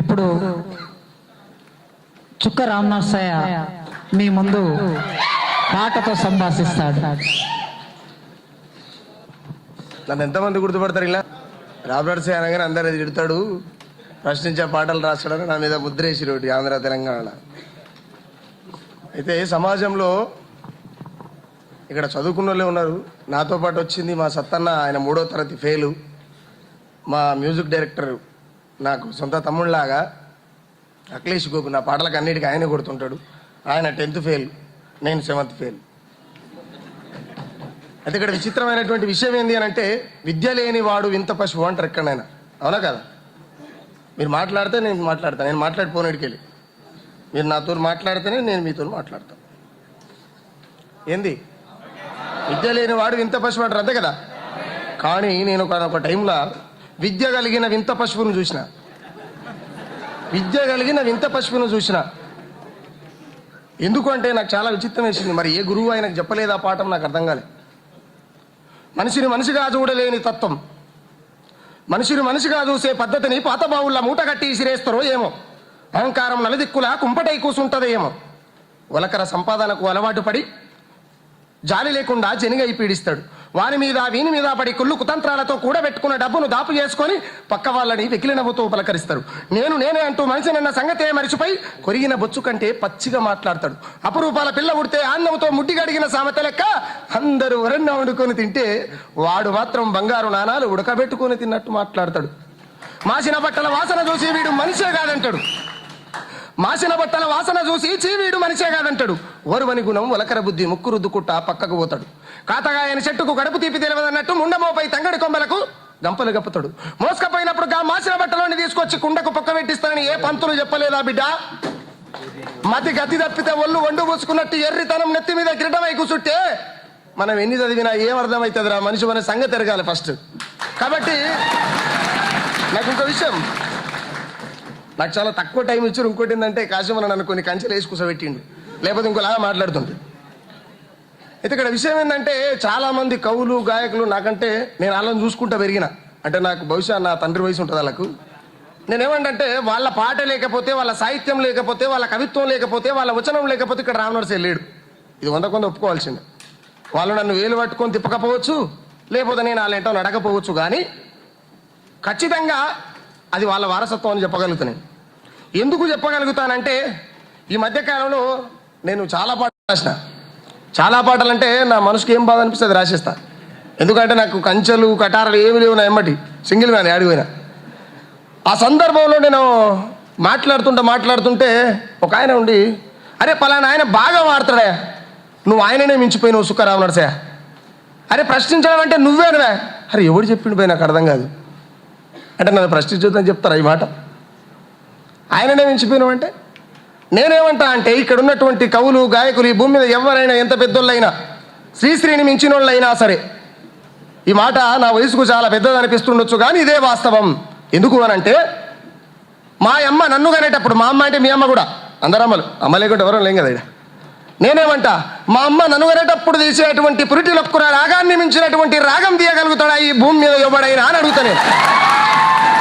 ఇప్పుడు చుక్క రామనాథయ్య మీ ముందు పాటతో సంభాషిస్తాడు. నన్ను ఎంతమంది గుర్తుపడతారు ఇలా? రాబర్ట్స్ అనగానే అందరు అది తిడతాడు. ప్రశ్నించే పాటలు రాస్తాడని నా మీద ముద్రేసి ఒకటి ఆంధ్ర తెలంగాణలో అయితే సమాజంలో ఇక్కడ చదువుకున్న వాళ్ళే ఉన్నారు. నాతో పాటు వచ్చింది మా సత్తన్న ఆయన మూడో తరగతి ఫెయిలు. మా మ్యూజిక్ డైరెక్టర్. నాకు సొంత తమ్ముళ్ళలాగా అఖిలేష్ గోపి నా పాటలకు అన్నిటికీ ఆయనే కొడుతుంటాడు. ఆయన టెన్త్ ఫెయిల్ నేను సెవెంత్ ఫెయిల్. అయితే ఇక్కడ విచిత్రమైనటువంటి విషయం ఏంటి అని అంటే విద్య లేని వాడు వింత పశువు అంటారు ఎక్కడైనా. అవునా కదా? మీరు మాట్లాడితే నేను మాట్లాడతాను నేను మాట్లాడిపోయినడికెళ్ళి మీరు నాతో మాట్లాడితేనే నేను మీతో మాట్లాడతాను ఏంది? విద్య లేని వాడు వింత పశువు అంటారు అంతే కదా? కానీ నేను ఒక టైంలో విద్య కలిగిన వింత పశువును చూసిన. విద్య కలిగిన వింత పశువును చూసిన. ఎందుకు అంటే నాకు చాలా విచిత్రం వేసింది. మరి ఏ గురువు ఆయనకు చెప్పలేదు ఆ పాఠం? నాకు అర్థం కాలేదు మనిషిని మనిషిగా చూడలేని తత్వం. మనిషిని మనిషిగా చూసే పద్ధతిని పాత బావుల్లో మూట కట్టి ఇసిరేస్తారో ఏమో. అహంకారం నలుదిక్కులా కుంపటై కూసుంటదో ఏమో. ఒలకర సంపాదనకు అలవాటు పడి జాలి లేకుండా జనిగై పీడిస్తాడు. వాని మీద వీని మీద పడి కుళ్ళు కుతంత్రాలతో కూడబెట్టుకున్న డబ్బును దాపు చేసుకొని పక్క వాళ్ళని వెకిలి పలకరిస్తారు. పలకరిస్తాడు నేను నేనే అంటూ మనిషినన్న సంగతే మరిచిపోయి కొరిగిన బొచ్చు కంటే పచ్చిగా మాట్లాడతాడు. అపురూపాల పిల్ల ఉడితే ఆన్నముతో ముట్టి గడిగిన సామెత లెక్క అందరూ వరన్న వండుకొని తింటే వాడు మాత్రం బంగారు నాణాలు ఉడకబెట్టుకొని తిన్నట్టు మాట్లాడతాడు. మాసిన బట్టల వాసన చూసి వీడు మనిషే కాదంటాడు. మాసిన బట్టల వాసన చూసి చీవీడు మనిషే కాదంటాడు. వరువని గుణం వలకర బుద్ధి ముక్కు రుద్దుకుట్ట పక్కకు పోతాడు. కాతగాయని చెట్టుకు కడుపు తీపి తెలియదన్నట్టు ముండమోపై తంగడి కొమ్మలకు గంపలు గప్పుతాడు. మోసుకపోయినప్పుడు గా మాసిన బట్టలోని తీసుకొచ్చి కుండకు పక్క పెట్టిస్తానని ఏ పంతులు చెప్పలేదా బిడ్డ? మతి గతి తప్పితే ఒళ్ళు వండు పోసుకున్నట్టు ఎర్రితనం నెత్తి మీద గిరటమై కూసుంటే మనం ఎన్ని చదివినా ఏం అర్థమవుతుందిరా మనిషి అనే సంగతి ఎరగాలి ఫస్ట్ కాబట్టి నాకు ఇంకో విషయం. నాకు చాలా తక్కువ టైం ఇచ్చారు. ఇంకోటి ఏంటంటే కాశీమన్న నన్ను కొన్ని కంచెలు వేసి కూసబెట్టిండు లేకపోతే ఇంకోలాగా మాట్లాడుతుంది. అయితే ఇక్కడ విషయం ఏంటంటే చాలామంది కవులు గాయకులు నాకంటే నేను వాళ్ళని చూసుకుంటా పెరిగిన. అంటే నాకు బహుశా నా తండ్రి వయసు ఉంటుంది వాళ్ళకు. నేనేమంటే వాళ్ళ పాట లేకపోతే వాళ్ళ సాహిత్యం లేకపోతే వాళ్ళ కవిత్వం లేకపోతే వాళ్ళ వచనం లేకపోతే ఇక్కడ రామనరసే లేడు. ఇది వంద కొంత ఒప్పుకోవాల్సిందే. వాళ్ళు నన్ను వేలు పట్టుకొని తిప్పకపోవచ్చు లేకపోతే నేను వాళ్ళ ఏంటో నడకపోవచ్చు కానీ ఖచ్చితంగా అది వాళ్ళ వారసత్వం అని చెప్పగలుగుతున్నాయి ఎందుకు చెప్పగలుగుతానంటే ఈ మధ్యకాలంలో నేను చాలా పాటలు రాసిన. చాలా పాటలు అంటే నా మనసుకి ఏం బాధ అనిపిస్తుంది అది రాసేస్తా. ఎందుకంటే నాకు కంచెలు కటారాలు ఏమి లేవు నా ఎమ్మటి. సింగిల్ మ్యాన్ ఆడిపోయినా ఆ సందర్భంలో నేను మాట్లాడుతుంటే మాట్లాడుతుంటే ఒక ఆయన ఉండి అరే పలానా ఆయన బాగా వాడతాడే. నువ్వు ఆయననే మించిపోయినావు సుఖరావు నరసయ్య. అరే ప్రశ్నించడం అంటే నువ్వేనవే. అరే ఎవడు చెప్పిండు పోయి నాకు అర్థం కాదు. అంటే నన్ను ప్రశ్నించొద్దని చెప్తారా ఈ మాట? ఆయననే మించిపోయినామంటే నేనేమంటా అంటే ఇక్కడ ఉన్నటువంటి కవులు గాయకులు ఈ భూమి మీద ఎవరైనా ఎంత పెద్దోళ్ళైనా శ్రీశ్రీని మించినోళ్ళైనా సరే ఈ మాట నా వయసుకు చాలా పెద్దది అనిపిస్తుండొచ్చు కానీ ఇదే వాస్తవం. ఎందుకు అని అంటే మా అమ్మ నన్ను కనేటప్పుడు మా అమ్మ అంటే మీ అమ్మ కూడా అందరమ్మలు అమ్మ లేకుంటే ఎవరూ లేం కదా ఇక్కడ నేనేమంట మా అమ్మ నన్ను కనేటప్పుడు తీసేటువంటి పురిటిలొక్కున రాగాన్ని మించినటువంటి రాగం తీయగలుగుతాడా ఈ భూమి మీద ఎవడైనా అని అడుగుతా నేను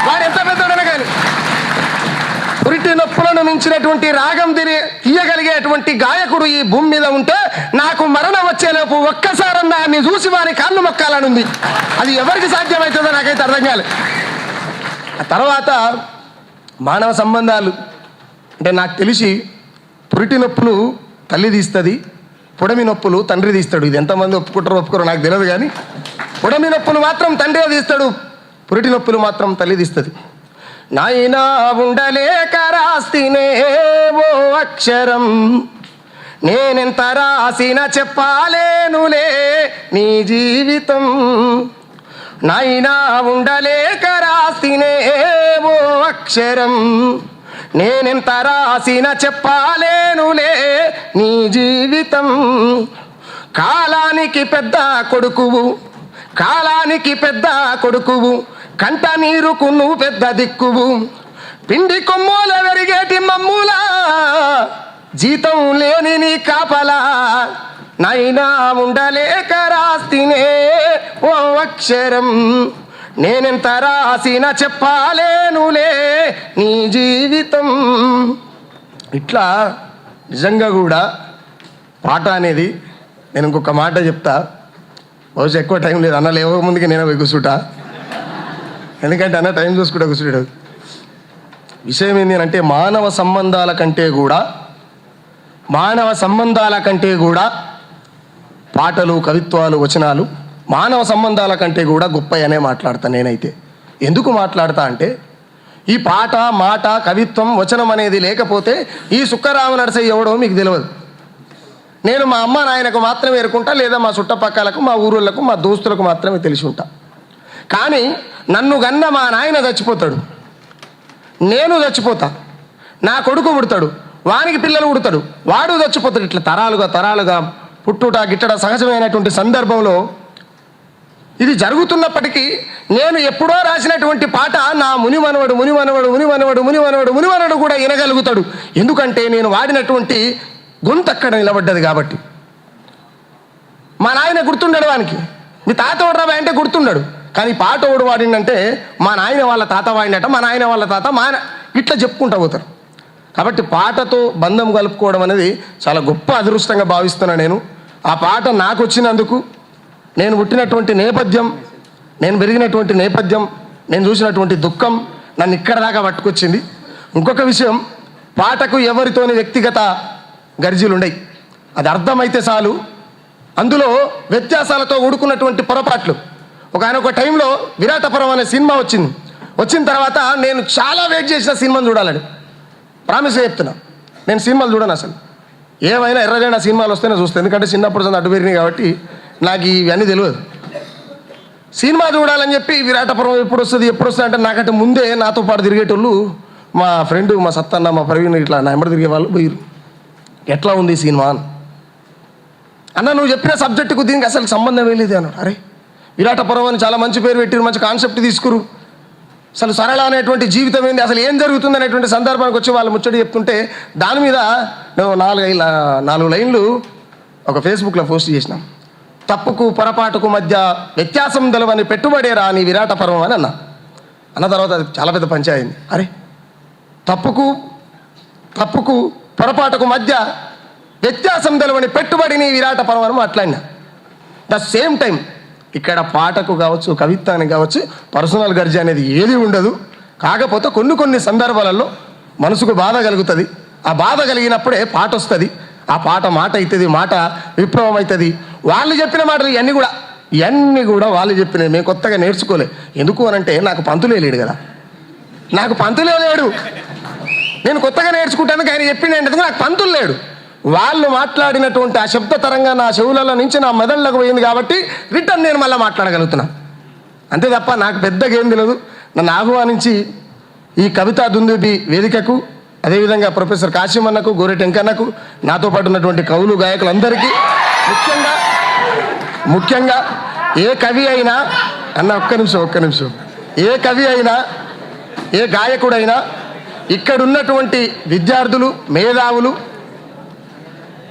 వాడు ఎంత పెద్దోడైనా కానీ పురిటి నొప్పులను రాగం తిని తీయగలిగేటువంటి గాయకుడు ఈ భూమి మీద ఉంటే నాకు మరణం వచ్చేలోపు ఒక్కసారన్నా నీ చూసి వారి కాళ్ళు మొక్కాలనుంది. అది ఎవరికి సాధ్యమవుతుందో నాకైతే అర్థం కాలేదు ఆ తర్వాత మానవ సంబంధాలు అంటే నాకు తెలిసి పురిటి నొప్పులు తల్లి తీస్తుంది పొడమి నొప్పులు తండ్రి తీస్తాడు. ఇది ఎంతమంది ఒప్పుకుంటారో ఒప్పుకోరో నాకు తెలియదు కానీ పొడమి నొప్పులు మాత్రం తండ్రి తీస్తాడు పురిటి నొప్పులు మాత్రం తల్లి తీస్తుంది. నాయనా ఉండలేక రాస్తినే ఓ అక్షరం. నేనెంత రాసిన చెప్పాలేనులే నీ జీవితం. నైనా ఉండలేక రాస్తినే ఓ అక్షరం. నేనెంత రాసిన చెప్పాలేనులే నీ జీవితం. కాలానికి పెద్ద కొడుకువు కాలానికి పెద్ద కొడుకువు కంట నీరుకు నువ్వు పెద్ద దిక్కువు. పిండి కొమ్ముల వెరిగేటి మమ్ములా. జీతం లేని నీ కాపలా. నైనా ఉండలేక రాస్తినే ఓ అక్షరం. నేనెంత రాసిన చెప్పాలేనులే నీ జీవితం. ఇట్లా నిజంగా కూడా పాట అనేది నేను ఇంకొక మాట చెప్తా. బహుశా ఎక్కువ టైం లేదు అన్న లేవక ముందుకి నేను పోయి ఎందుకంటే అన్న టైం చూసుకుంటా కూర్చుంటాడు. విషయం ఏంటి అంటే మానవ సంబంధాల కంటే కూడా మానవ సంబంధాల కంటే కూడా పాటలు కవిత్వాలు వచనాలు మానవ సంబంధాల కంటే కూడా గొప్పయనే మాట్లాడతా నేనైతే. ఎందుకు మాట్లాడతా అంటే ఈ పాట మాట కవిత్వం వచనం అనేది లేకపోతే ఈ సుక్కరామ నరసయ్య ఎవడో మీకు తెలియదు. నేను మా అమ్మ నాయనకు మాత్రమే ఎరుకుంటా లేదా మా చుట్టపక్కలకు మా ఊరులకు మా దోస్తులకు మాత్రమే తెలిసి ఉంటా. కానీ నన్ను గన్న మా నాయన చచ్చిపోతాడు. నేను చచ్చిపోతా. నా కొడుకు పుడతాడు. వానికి పిల్లలు పుడతాడు. వాడు చచ్చిపోతాడు. ఇట్లా తరాలుగా తరాలుగా పుట్టుట గిట్టడ సహజమైనటువంటి సందర్భంలో ఇది జరుగుతున్నప్పటికీ నేను ఎప్పుడో రాసినటువంటి పాట నా మునిమనవడు మునిమనవడు మునిమనవడు మునిమనవడు మునిమనవడు కూడా వినగలుగుతాడు. ఎందుకంటే నేను వాడినటువంటి గొంతు అక్కడ నిలబడ్డది కాబట్టి. మా నాయన గుర్తుండడు వానికి. మీ తాత ఉండరా అంటే గుర్తుండడు. కానీ పాట ఓడు వాడినంటే మా నాయన వాళ్ళ తాత వాడినట మా నాయన వాళ్ళ తాత మా ఇట్లా చెప్పుకుంటా పోతారు. కాబట్టి పాటతో బంధం కలుపుకోవడం అనేది చాలా గొప్ప అదృష్టంగా భావిస్తున్నా నేను. ఆ పాట నాకు వచ్చినందుకు నేను పుట్టినటువంటి నేపథ్యం నేను పెరిగినటువంటి నేపథ్యం నేను చూసినటువంటి దుఃఖం నన్ను ఇక్కడ దాకా పట్టుకొచ్చింది. ఇంకొక విషయం పాటకు ఎవరితోని వ్యక్తిగత గర్జీలు ఉండయి అది అర్థమైతే చాలు. అందులో వ్యత్యాసాలతో ఊడుకున్నటువంటి పొరపాట్లు. ఒక ఆయన ఒక టైంలో విరాటపురం అనే సినిమా వచ్చింది. వచ్చిన తర్వాత నేను చాలా వెయిట్ చేసిన సినిమాను చూడాలని. ప్రామిస్ చెప్తున్నా. నేను సినిమాలు చూడను అసలు. ఏమైనా ఎర్రజెండా సినిమాలు వస్తేనే చూస్తాను ఎందుకంటే చిన్నప్పుడు చదువు అడ్డు పెరిగినాయి కాబట్టి నాకు ఇవన్నీ తెలియదు. సినిమా చూడాలని చెప్పి విరాటపురం ఎప్పుడు వస్తుంది ఎప్పుడు వస్తుంది అంటే నాకంటే ముందే నాతో పాటు తిరిగేటోళ్ళు మా ఫ్రెండ్ మా సత్తన్న మా ప్రవీణ్ ఇట్లా నా ఎంబడి తిరిగే వాళ్ళు పోయిరు ఎట్లా ఉంది సినిమా అని. అన్న నువ్వు చెప్పిన సబ్జెక్టుకు దీనికి అసలు సంబంధం లేదు అన్నాడు. అరే విరాటపురం అని చాలా మంచి పేరు పెట్టిరు మంచి కాన్సెప్ట్ తీసుకురు. అసలు సరళ అనేటువంటి జీవితం ఏంది అసలు ఏం జరుగుతుంది అనేటువంటి సందర్భానికి వచ్చి వాళ్ళు ముచ్చడి చెప్తుంటే దాని మీద మేము నాలుగు నాలుగు లైన్లు ఒక ఫేస్బుక్లో పోస్ట్ చేసినాం. తప్పుకు పొరపాటుకు మధ్య వ్యత్యాసం తెలవని పెట్టుబడే రాని విరాట పర్వం అని అన్నా. అన్న తర్వాత అది చాలా పెద్ద పంచాయింది అరే తప్పుకు తప్పుకు పొరపాటుకు మధ్య వ్యత్యాసం తెలవని పెట్టుబడిని విరాట పర్వం అని మాట్లాడినా. ద సేమ్ టైం ఇక్కడ పాటకు కావచ్చు కవిత్వానికి కావచ్చు పర్సనల్ గర్జ అనేది ఏది ఉండదు. కాకపోతే కొన్ని కొన్ని సందర్భాలలో మనసుకు బాధ కలుగుతుంది. ఆ బాధ కలిగినప్పుడే పాట వస్తుంది ఆ పాట మాట అవుతుంది మాట విప్లవం అవుతుంది వాళ్ళు చెప్పిన మాటలు ఇవన్నీ కూడా ఇవన్నీ కూడా వాళ్ళు చెప్పినవి మేము కొత్తగా నేర్చుకోలే. ఎందుకు అనంటే నాకు పంతులే లేడు కదా. నాకు పంతులే లేడు. నేను కొత్తగా నేర్చుకుంటాను ఆయన చెప్పింది నాకు పంతులు లేడు. వాళ్ళు మాట్లాడినటువంటి ఆ శబ్ద తరంగా నా చెవులలో నుంచి నా మెదళ్ళకు పోయింది కాబట్టి రిటర్న్ నేను మళ్ళీ మాట్లాడగలుగుతున్నా. అంతే తప్ప నాకు పెద్దగా ఏం తెలియదు నన్ను ఆహ్వానించి ఈ కవితా దుందుబి వేదికకు అదేవిధంగా ప్రొఫెసర్ కాశీం అన్నకు గోరెటి నాతో పాటు ఉన్నటువంటి కవులు గాయకులందరికీ ముఖ్యంగా ముఖ్యంగా ఏ కవి అయినా అన్న ఒక్క నిమిషం ఒక్క నిమిషం. ఏ కవి అయినా ఏ గాయకుడైనా ఇక్కడున్నటువంటి విద్యార్థులు మేధావులు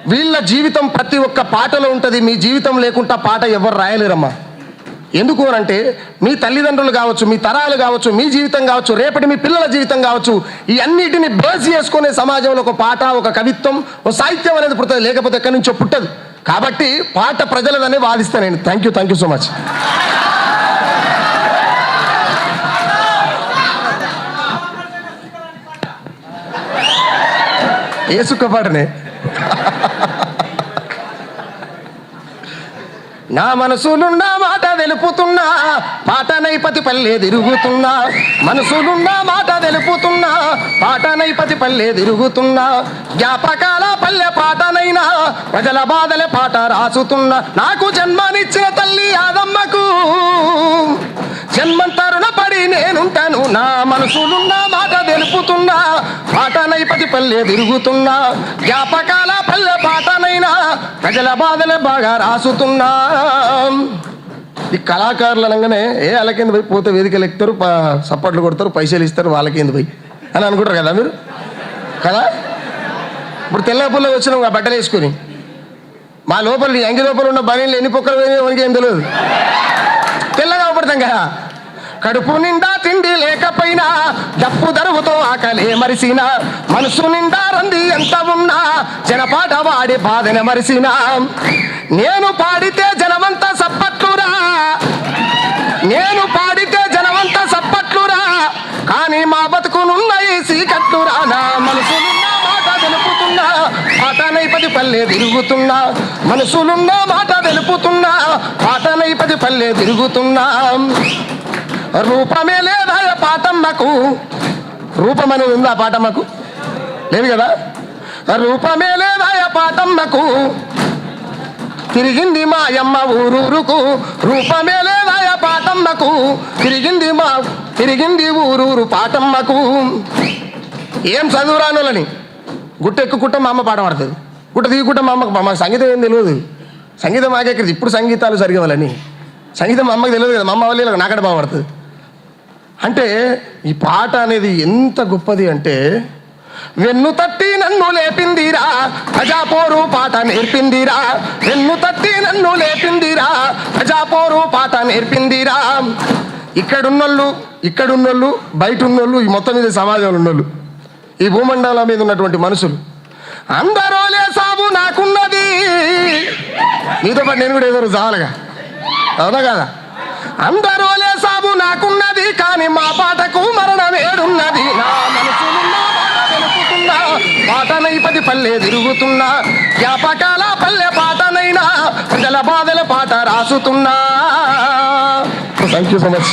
వీళ్ళ జీవితం ప్రతి ఒక్క పాటలో ఉంటుంది మీ జీవితం లేకుండా పాట ఎవరు రాయలేరమ్మా. ఎందుకు అంటే మీ తల్లిదండ్రులు కావచ్చు మీ తరాలు కావచ్చు మీ జీవితం కావచ్చు రేపటి మీ పిల్లల జీవితం కావచ్చు ఈ అన్నిటిని బేస్ చేసుకునే సమాజంలో ఒక పాట ఒక కవిత్వం ఒక సాహిత్యం అనేది పుడుతుంది. లేకపోతే ఎక్కడి నుంచో పుట్టదు. కాబట్టి పాట ప్రజలదనే వాదిస్తాను నేను. Thank you thank you so much ఏ సుక్క నా మనసులున్న మాట తెలుపుతున్నా పాట నైపతి పల్లె తిరుగుతున్నా. మనసులున్న మాట తెలుపుతున్నా పాట నైపతి పల్లె తిరుగుతున్నా. జ్ఞాపకాల పల్లె పాటనైనా ప్రజల బాధల పాట రాసుతున్నా. నాకు జన్మనిచ్చిన తల్లి యాదమ్మకు జన్మంతరుణ పడి నేనుంటాను. నా మనసులున్న మాట తెలుపుతున్నా పాట నైపతి పల్లె తిరుగుతున్నా జ్ఞాపకాల పల్లె పాటనైనా ప్రజల బాధలే బాగా రాసుతున్నా. ఈ కళాకారులు అనగానే ఏ వాళ్ళకింద పోయి పోతే వేదికలు ఎక్కుతారు సప్పట్లు కొడతారు పైసలు ఇస్తారు వాళ్ళకింద పోయి అని అనుకుంటారు కదా మీరు? కదా? ఇప్పుడు తెల్ల పుల్ల వచ్చినాం బట్టలు వేసుకొని. మా లోపల అంగి లోపల ఉన్న బనీళ్ళు ఎన్ని పొక్కలు పోయినాయో మనకి ఏం తెలియదు తెల్లగా అవపడతాం కదా. కడుపు నిండా తిండి లేకపోయినా డప్పు దరువుతో ఆకలే మరిసిన మనసు నిండా రంది ఎంత ఉన్నా జనపాట వాడి బాధన మరిసిన. నేను పాడితే జనమంతా సప్పట్లురా. నేను పాడితే జనమంతా సప్పట్లురా. కానీ మా బతుకునున్న ఈ సీకట్లురా నా మనసు మాట తెలుపుతున్నా పాటనై పది పల్లె తిరుగుతున్నా. మనసులున్న మాట తెలుపుతున్నా పాటనై పది పల్లె తిరుగుతున్నా. రూపమే లేదా పాటమ్మకు రూపం అనేది ఉందా పాటమ్మకు లేదు కదా? రూపమే లేదా పాటమ్మకు తిరిగింది మా అమ్మ ఊరూరుకు. రూపమే లేదా పాటమ్మకు తిరిగింది మా తిరిగింది ఊరూరు పాటమ్మకు ఏం చదువురానులని గుట్ట ఎక్కుకుంటే మా అమ్మ పాట పడుతుంది. గుట్ట దిగుకుంటే మా అమ్మకు మాకు సంగీతం ఏం తెలియదు. సంగీతం మాకే ఇప్పుడు సంగీతాలు సరిగవాలని సంగీతం మా అమ్మకి తెలియదు కదా మా అమ్మ వాళ్ళు నాకడ బాగా పడుతుంది. అంటే ఈ పాట అనేది ఎంత గొప్పది అంటే వెన్ను తట్టి నన్ను లేపిందిరా ప్రజాపోరు పాట నేర్పిందిరా. వెన్ను తట్టి నన్ను లేపిందిరా ప్రజాపోరు పాట నేర్పిందిరా. ఇక్కడున్నోళ్ళు ఇక్కడున్నోళ్ళు బయట ఉన్నోళ్ళు ఈ మొత్తం మీద సమాజంలో ఉన్నోళ్ళు ఈ భూమండలం మీద ఉన్నటువంటి మనుషులు అందరూ సాబు నాకున్నది. మీతో పాటు నేను కూడా ఏదో చాలగా అవునా కదా? అందరూ సాబు నాకున్నది కానీ మా పాటకు మరణం ఏడున్నది. నా పాటనై పది పల్లె తిరుగుతున్నా జ్ఞాపకాల పల్లె పాటనైనా ప్రజల బాధల పాట రాసుతున్నా. Thank you so much